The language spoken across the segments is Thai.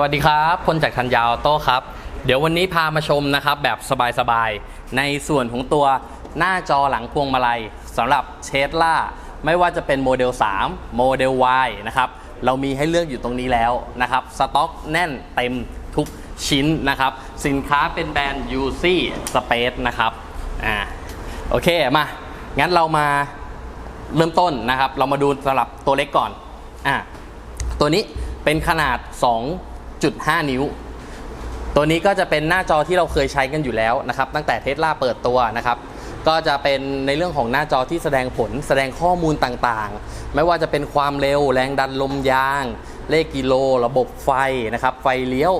สวัสดีครับพลจากทันยาวโต้ครับ เดี๋ยววันนี้พามาชมนะครับแบบสบายๆ ในส่วนของตัวหน้าจอหลังพวงมาลัยสำหรับเชสล่าไม่ว่าจะเป็นโมเดล 3 โมเดล Y นะครับเรามีให้เลือกอยู่ตรงนี้แล้วนะครับสต็อกแน่นเต็มทุกชิ้นนะครับ สินค้าเป็นแบรนด์ UC Space นะครับอ่าโอเคมา งั้นเรามาเริ่มต้นนะครับ เรามาดูสำหรับตัวเล็กก่อนอ่าตัวนี้เป็นขนาด 2.5นิ้ว ตัวนี้ก็จะเป็นหน้าจอที่เราเคยใช้กันอยู่แล้วนะครับตั้งแต่เทสลาเปิดตัวนะครับก็จะเป็นในเรื่องของหน้าจอที่แสดงผลแสดงข้อมูลต่างๆ ไม่ว่าจะเป็นความเร็วแรงดันลมยาง เลขกิโล ระบบไฟนะครับไฟเลี้ยว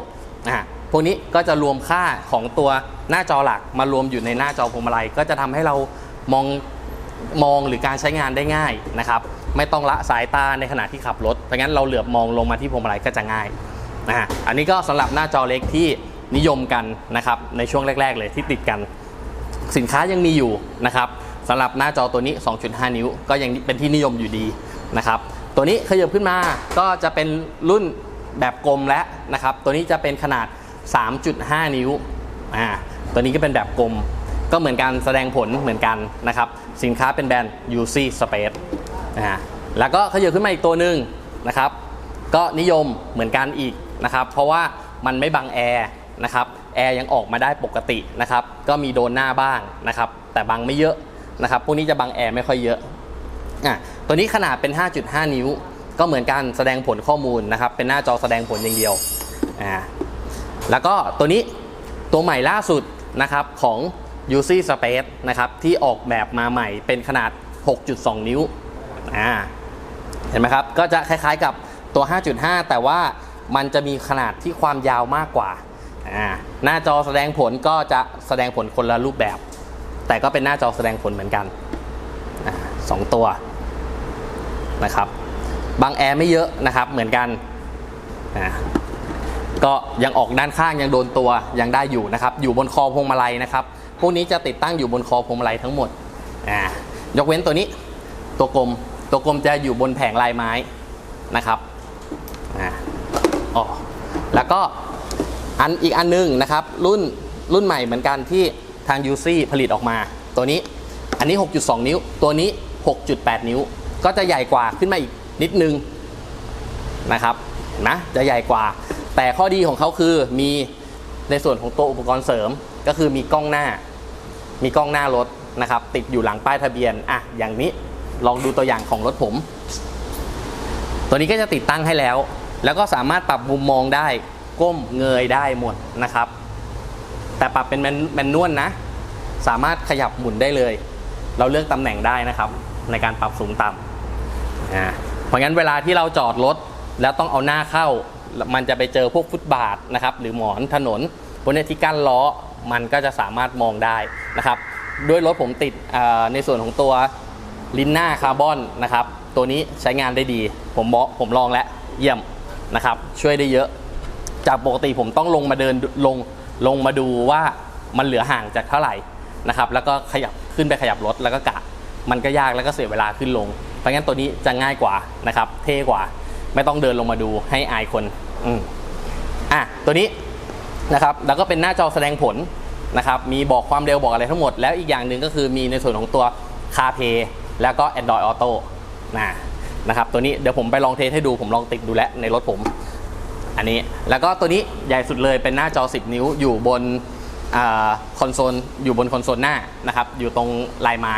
อะพวกนี้ก็จะรวมค่าของตัวหน้าจอหลักมารวมอยู่ในหน้าจอพวงมาลัย ก็จะทำให้เรามองมองหรือการใช้งานได้ง่ายนะครับ ไม่ต้องละสายตาในขณะที่ขับรถเพราะงั้นเราเหลือบมองลงมาที่พวงมาลัยก็จะง่าย นะฮะอันนี้ก็สำหรับหน้าจอเล็กที่นิยมกันนะครับในช่วงแรก ๆ เลยที่ติดกัน สินค้ายังมีอยู่นะครับสำหรับหน้าจอตัวนี้ 2.5 นิ้ว ก็ยังเป็นที่นิยมอยู่ดีนะครับตัวนี้ขยับขึ้นมาก็จะเป็นรุ่นแบบกลมแล้วนะครับ ตัวนี้จะเป็นขนาด 3.5 นิ้วอ่าตัวนี้ก็เป็นแบบกลม ก็เหมือนกันแสดงผลเหมือนกันนะครับ สินค้าเป็นแบรนด์ UC Space นะฮะแล้วก็ขยับขึ้นมาอีกตัวหนึ่งนะครับ ก็นิยมเหมือนกันอีก นะครับ เพราะว่ามันไม่บังแอร์นะครับ แอร์ยังออกมาได้ปกตินะครับ ก็มีโดนหน้าบ้างนะครับ แต่บังไม่เยอะนะครับ พวกนี้จะบังแอร์ไม่ค่อยเยอะอะตัวนี้ขนาดเป็น 5.5 นิ้ว ก็เหมือนกันแสดงผลข้อมูลนะครับ เป็นหน้าจอแสดงผลอย่างเดียวอ่าแล้วก็ตัวนี้ตัวใหม่ล่าสุดนะครับของ UC Space นะครับที่ออกแบบมาใหม่เป็นขนาด 6.2 นิ้วอ่าเห็นไหมครับ ก็จะคล้ายๆกับตัว 5.5 แต่ว่า มันจะมีขนาดที่ความยาวมากกว่า หน้าจอแสดงผลก็จะแสดงผลคนละรูปแบบ แต่ก็เป็นหน้าจอแสดงผลเหมือนกันอสองตัวนะครับ บางแอร์ไม่เยอะนะครับเหมือนกันก็ยังออกด้านข้างยังโดนตัวยังได้อยู่นะครับ อยู่บนคอพวงมาลัยนะครับ พวกนี้จะติดตั้งอยู่บนคอพวงมาลัยทั้งหมดยกเว้นตัวนี้ตัวกลมตัวกลมจะอยู่บนแผงลายไม้นะครับ อ๋อแล้วก็อันอีกอันนึงนะครับ รุ่นรุ่นใหม่เหมือนกันที่ทาง UC ผลิตออกมา ตัวนี้อันนี้ 6.2 นิ้ว ตัวนี้ 6.8 นิ้ว ก็จะใหญ่กว่าขึ้นมาอีกนิดนึงนะครับนไหมจะใหญ่กว่า แต่ข้อดีของเขาคือมีในส่วนของตัวอุปกรณ์เสริมก็คือมีกล้องหน้า มีกล้องหน้ารถนะครับ ติดอยู่หลังป้ายทะเบียนอะอย่างนี้ลองดูตัวอย่างของรถผม ตัวนี้ก็จะติดตั้งให้แล้ว แล้วก็สามารถปรับมุมมองได้ก้มเงยได้หมดนะครับ แต่ปรับเป็นแมนนวลนะ สามารถขยับหมุนได้เลย เราเลือกตำแหน่งได้นะครับ ในการปรับสูงต่ำอ่าเพราะงั้นเวลาที่เราจอดรถแล้วต้องเอาหน้าเข้า มันจะไปเจอพวกฟุตบาทนะครับ หรือหมอนถนนพวกเนที่กั้นล้อมันก็จะสามารถมองได้นะครับ ด้วยรถผมติดในส่วนของตัวลินหน้าคาร์บอนนะครับ ตัวนี้ใช้งานได้ดี ผมบอผมลองแล้วเยี่ยม นะครับ ช่วยได้เยอะ จากปกติผมต้องลงมาเดินลงลงมาดูว่ามันเหลือห่างจากเท่าไหร่นะครับแล้วก็ขยับขึ้นไปขยับรถแล้วก็กะมันก็ยากแล้วก็เสียเวลาขึ้นลง เพราะงั้นตัวนี้จะง่ายกว่านะครับ เท่กว่าไม่ต้องเดินลงมาดูให้อายคนอืมอะตัวนี้นะครับแล้วก็เป็นหน้าจอแสดงผลนะครับมีบอกความเร็วบอกอะไรทั้งหมด แล้วอีกอย่างหนึ่งก็คือมีในส่วนของตัว CarPlay แล้วก็ Android Auto นะ นะครับตัวนี้เดี๋ยวผมไปลองเทสให้ดูผมลองติดดูแลในรถผม อันนี้แล้วก็ตัวนี้ใหญ่สุดเลยเป็นหน้าจอ 10 นิ้วอยู่บนอคอนโซลอยู่บนคอนโซลหน้านะครับอยู่ตรงลายไม้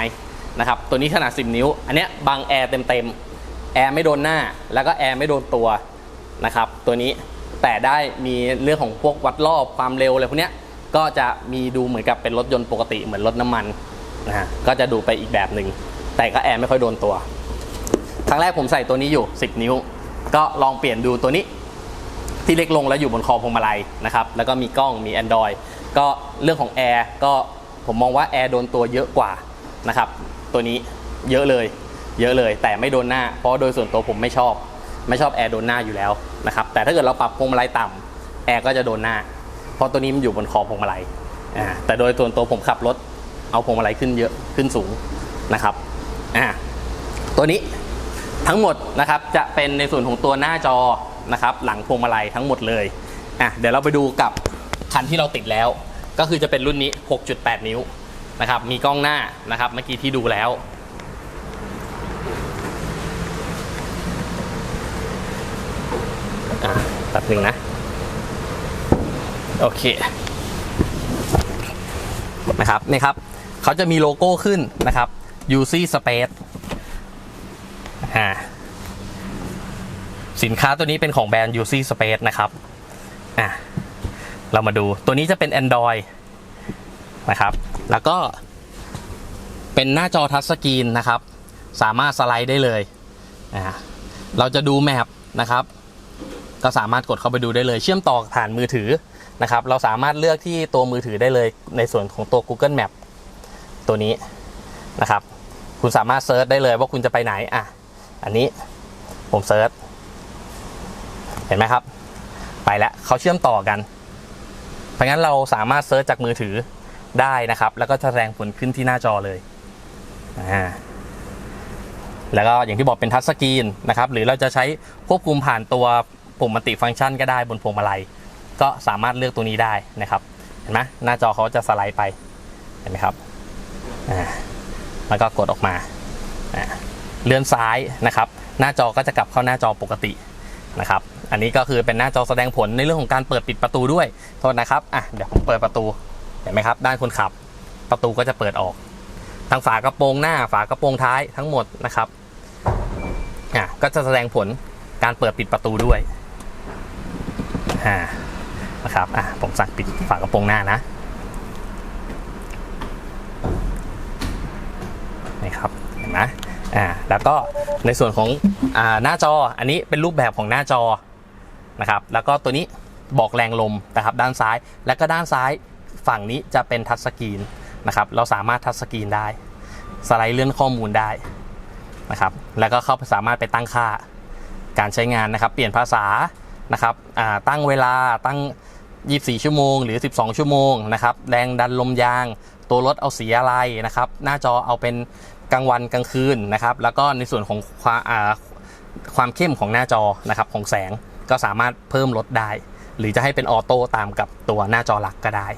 นะครับตัวนี้ขนาด 10 นิ้ว อันนี้บังแอร์เต็มๆแอร์ไม่โดนหน้า แล้วก็แอร์ไม่โดนตัวนะครับตัวนี้แต่ได้มีเรื่องของพวกวัดรอบความเร็วอะไรพวกนี้ก็จะมีดูเหมือนกับเป็นรถยนต์ปกติเหมือนรถน้ำมันนะฮะก็จะดูไปอีกแบบหนึ่งแต่ก็แอร์ไม่ค่อยโดนตัว ครั้งแรกผมใส่ตัวนี้อยู่ 10 นิ้ว ก็ลองเปลี่ยนดูตัวนี้ ที่เล็กลงแล้วอยู่บนคอพวงมาลัยนะครับ แล้วก็มีกล้องมี Android ก็เรื่องของแอร์ก็ผมมองว่าแอร์โดนตัวเยอะกว่านะครับ ตัวนี้เยอะเลย เยอะเลย แต่ไม่โดนหน้า เพราะโดยส่วนตัวผมไม่ชอบ ไม่ชอบแอร์โดนหน้าอยู่แล้วนะครับ แต่ถ้าเกิดเราปรับพวงมาลัยต่ำแอร์ก็จะโดนหน้า เพราะตัวนี้มันอยู่บนคอพวงมาลัยอ่าแต่โดยส่วนตัวผมขับรถเอาพวงมาลัยขึ้นเยอะขึ้นสูงนะครับ อ่า ตัวนี้ ทั้งหมดนะครับจะเป็นในส่วนของตัวหน้าจอนะครับหลังพวงมาลัยทั้งหมดเลยอะเดี๋ยวเราไปดูกับคันที่เราติดแล้ว ก็คือจะเป็นรุ่นนี้ 6.8 นิ้วนะครับมีกล้องหน้านะครับเมื่อกี้ที่ดูแล้วอะแป๊บหนึ่งนะ โอเคนะครับนี่ครับเขาจะมีโลโก้ขึ้นนะครับ UC Space อ่าสินค้าตัวนี้เป็นของแบรนด์ UC Space นะครับอะเรามาดูตัวนี้จะเป็น Android นะครับ แล้วก็เป็นหน้าจอทัชสกรีนนะครับ สามารถสไลด์ได้เลยอ่าเราจะดูแมปนะครับ ก็สามารถกดเข้าไปดูได้เลย เชื่อมต่อผ่านมือถือนะครับ เราสามารถเลือกที่ตัวมือถือได้เลย ในส่วนของตัว Google Map ตัวนี้นะครับ คุณสามารถเซิร์ชได้เลยว่าคุณจะไปไหนอะ อันนี้ผมเซิร์ชเห็นไหมครับ ไปแล้วเขาเชื่อมต่อกัน เพราะงั้นเราสามารถเซิร์ชจากมือถือได้นะครับ แล้วก็จะแสดงผลขึ้นที่หน้าจอเลยอ่าแล้วก็อย่างที่บอกเป็นทัชสกรีนนะครับ หรือเราจะใช้ควบคุมผ่านตัวปุ่มมัลติฟังก์ชันก็ได้บนพวงมาลัย ก็สามารถเลือกตัวนี้ได้นะครับ เห็นไหมหน้าจอเขาจะสไลด์ไป เห็นไหมครับ อ่า แล้วก็กดออกมา อ่า เลื่อนซ้ายนะครับ หน้าจอก็จะกลับเข้าหน้าจอปกตินะครับ อันนี้ก็คือเป็นหน้าจอแสดงผลในเรื่องของการเปิดปิดประตูด้วยโทษนะครับอะเดี๋ยวผมเปิดประตูเห็นไหมครับ ด้านคนขับ ประตูก็จะเปิดออกทางฝากระโปรงหน้าฝากระโปรงท้ายทั้งหมดนะครับอะก็จะแสดงผลการเปิดปิดประตูด้วยอ่านะครับอะผมสั่งปิดฝากระโปรงหน้านะนี่ครับเห็นไหม อ่าแล้วก็ในส่วนของอ่าหน้าจออันนี้เป็นรูปแบบของหน้าจอนะครับแล้วก็ตัวนี้บอกแรงลมนะครับด้านซ้ายแล้วก็ด้านซ้ายฝั่งนี้จะเป็นทัชสกรีนนะครับเราสามารถทัชสกรีนได้ สไลด์เลื่อนข้อมูลได้นะครับแล้วก็เข้าสามารถไปตั้งค่าการใช้งานนะครับ เปลี่ยนภาษานะครับอ่าตั้งเวลาตั้ง 24 ชั่วโมง หรือ 12 ชั่วโมงนะครับแรงดันลมยาง ตัวรถเอาสีอะไรนะครับ หน้าจอเอาเป็น กลางวันกลางคืนนะครับ แล้วก็ในส่วนของความความเข้มของหน้าจอนะครับของแสงก็สามารถเพิ่มลดได้ หรือจะให้เป็นออโต้ตามกับตัวหน้าจอหลักก็ได้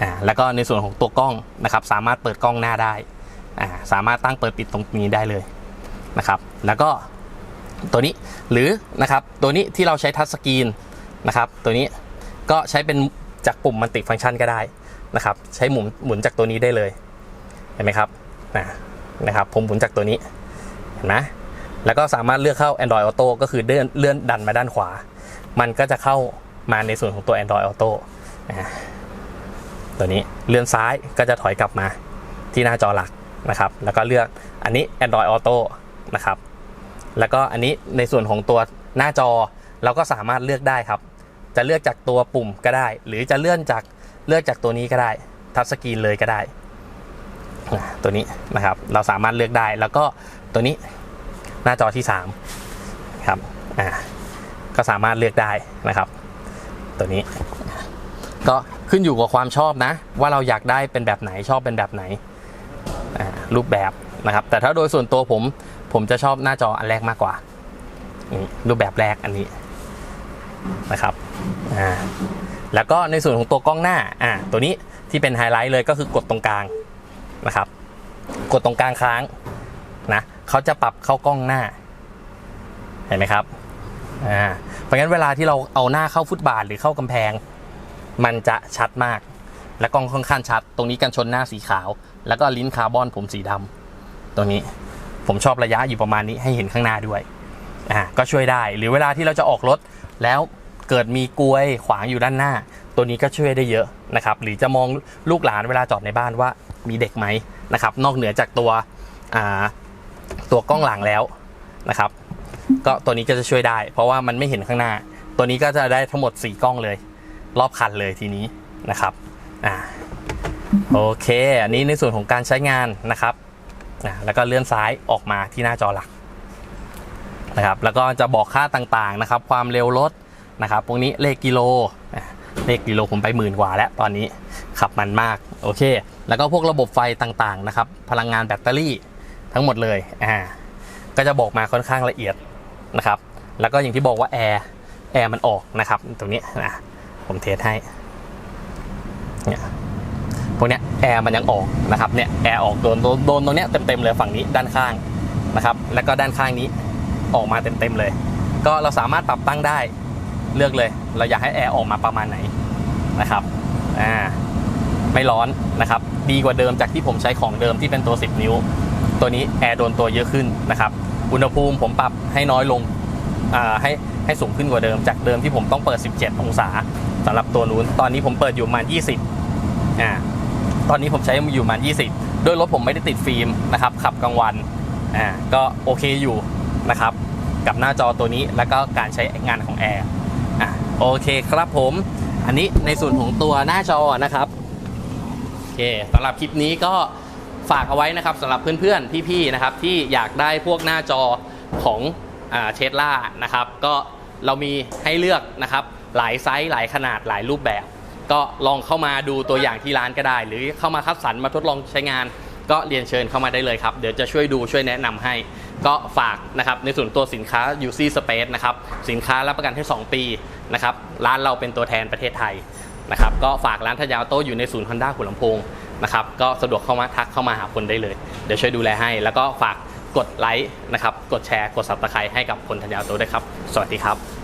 อ่าแล้วก็ในส่วนของตัวกล้องนะครับ สามารถเปิดกล้องหน้าได้อ่าสามารถตั้งเปิดปิดตรงนี้ได้เลยนะครับ แล้วก็ตัวนี้หรือนะครับตัวนี้ที่เราใช้ทัชสกรีนนะครับตัวนี้ก็ใช้เป็นจากปุ่มมัลติฟังก์ชันก็ได้นะครับ ใช้หมุนหมุนจากตัวนี้ได้เลยเห็นไหมครับอ่า นะครับผมหมุนจากตัวนี้เห็นไหมแล้วก็สามารถเลือกเข้า Android Auto ก็คือเลื่อนเลื่อนดันมาด้านขวา มันก็จะเข้ามาในส่วนของตัว Android Auto ตัวนี้เลื่อนซ้ายก็จะถอยกลับมาที่หน้าจอหลักนะครับ แล้วก็เลือกอันนี้ Android Auto นะครับ แล้วก็อันนี้ในส่วนของตัวหน้าจอเราก็สามารถเลือกได้ครับ จะเลือกจากตัวปุ่มก็ได้ หรือจะเลื่อนจากเลือกจากตัวนี้ก็ได้ ทัชสกรีนเลยก็ได้ ตัวนี้นะครับ เราสามารถเลือกได้แล้วก็ตัวนี้หน้าจอที่3ครับอ่าก็สามารถเลือกได้นะครับ ตัวนี้ ก็ขึ้นอยู่กับความชอบนะ ว่าเราอยากได้เป็นแบบไหนชอบเป็นแบบไหนอ่ารูปแบบนะครับ แต่ถ้าโดยส่วนตัวผม ผมจะชอบหน้าจออันแรกมากกว่านี่รูปแบบแรกอันนี้นะครับอ่าแล้วก็ในส่วนของตัวกล้องหน้าอ่าตัวนี้ที่เป็นไฮไลท์เลยก็คือกดตรงกลาง นะครับ กดตรงกลางค้างนะเขาจะปรับเข้ากล้องหน้า เห็นไหมครับอ่าเพราะงั้นเวลาที่เราเอาหน้าเข้าฟุตบาทหรือเข้ากำแพง มันจะชัดมาก และกล้องค่อนข้างชัด ตรงนี้กันชนหน้าสีขาว แล้วก็ลิ้นคาร์บอนผมสีดำตรงนี้ผมชอบระยะอยู่ประมาณนี้ให้เห็นข้างหน้าด้วยอ่าก็ช่วยได้หรือเวลาที่เราจะออกรถ แล้วเกิดมีกลวยขวางอยู่ด้านหน้า ตัวนี้ก็ช่วยได้เยอะนะครับ หรือจะมองลูกหลานเวลาจอดในบ้านว่า มีเด็กไหมนะครับ นอกเหนือจากตัวตัวกล้องหลังแล้วนะครับ ก็ตัวนี้ก็จะช่วยได้ เพราะว่ามันไม่เห็นข้างหน้า ตัวนี้ก็จะได้ทั้งหมด 4 กล้องเลย รอบคันเลยทีนี้นะครับอ่าโอเค อันนี้ในส่วนของการใช้งานนะครับอ่าแล้วก็เลื่อนซ้ายออกมาที่หน้าจอหลักนะครับ แล้วก็จะบอกค่าต่างๆนะครับ ความเร็วรถนะครับพวกนี้เลขกิโลเลขกิโลผมไปหมื่นกว่าแล้วตอนนี้ ขับมันมากโอเค แล้วก็พวกระบบไฟต่างๆนะครับ พลังงานแบตเตอรี่ทั้งหมดเลยอ่าก็จะบอกมาค่อนข้างละเอียดนะครับ แล้วก็อย่างที่บอกว่าแอร์แอร์มันออกนะครับตรงนี้นะผมเทสให้เนี่ยพวกเนี้ยแอร์มันยังออกนะครับเนี่ยแอร์ออกโดนโดนโดนตรงเนี้ยเต็มๆเลยฝั่งนี้ด้านข้างนะครับ แล้วก็ด้านข้างนี้ออกมาเต็มๆเลย ก็เราสามารถปรับตั้งได้เลือกเลย เราอยากให้แอร์ออกมาประมาณไหนนะครับอ่า ไม่ร้อนนะครับ ดีกว่าเดิมจากที่ผมใช้ของเดิมที่เป็นตัว 10 นิ้ว ตัวนี้แอร์โดนตัวเยอะขึ้นนะครับ อุณหภูมิผมปรับให้น้อยลงอ่าให้ให้สูงขึ้นกว่าเดิม จากเดิมที่ผมต้องเปิด 17 องศาสำหรับตัวนู้น ตอนนี้ผมเปิดอยู่ประมาณ 20อ่าตอนนี้ผมใช้อยู่ประมาณ 20โดยรถผมไม่ได้ติดฟิล์มนะครับ ขับกลางวันอ่าก็โอเคอยู่นะครับ กับหน้าจอตัวนี้แล้วก็การใช้งานของแอร์อะโอเคครับผม อันนี้ในส่วนของตัวหน้าจอนะครับ เคสำหรับคลิปนี้ก็ฝากเอาไว้นะครับสำหรับเพื่อนๆ พี่ๆนะครับที่อยากได้พวกหน้าจอของเชดล่านะครับ ก็เรามีให้เลือกนะครับ หลายไซส์หลายขนาดหลายรูปแบบ ก็ลองเข้ามาดูตัวอย่างที่ร้านก็ได้ หรือเข้ามาคัดสรรมาทดลองใช้งาน ก็เรียนเชิญเข้ามาได้เลยครับ เดี๋ยวจะช่วยดูช่วยแนะนำให้ ก็ฝากนะครับในส่วนตัวสินค้า UC Space นะครับสินค้ารับประกันให้2ปีนะครับร้านเราเป็นตัวแทนประเทศไทย นะครับก็ฝากร้านทยาวโต้อยู่ในศูนย์ฮอนด้าหัวลำโพงนะครับก็สะดวกเข้ามาทักเข้ามาหาคนได้เลย เดี๋ยวช่วยดูแลให้ แล้วก็ฝากกดไลค์นะครับกดแชร์กดซับสไครต์ให้กับคนทยาวโต้ด้วยครับ สวัสดีครับ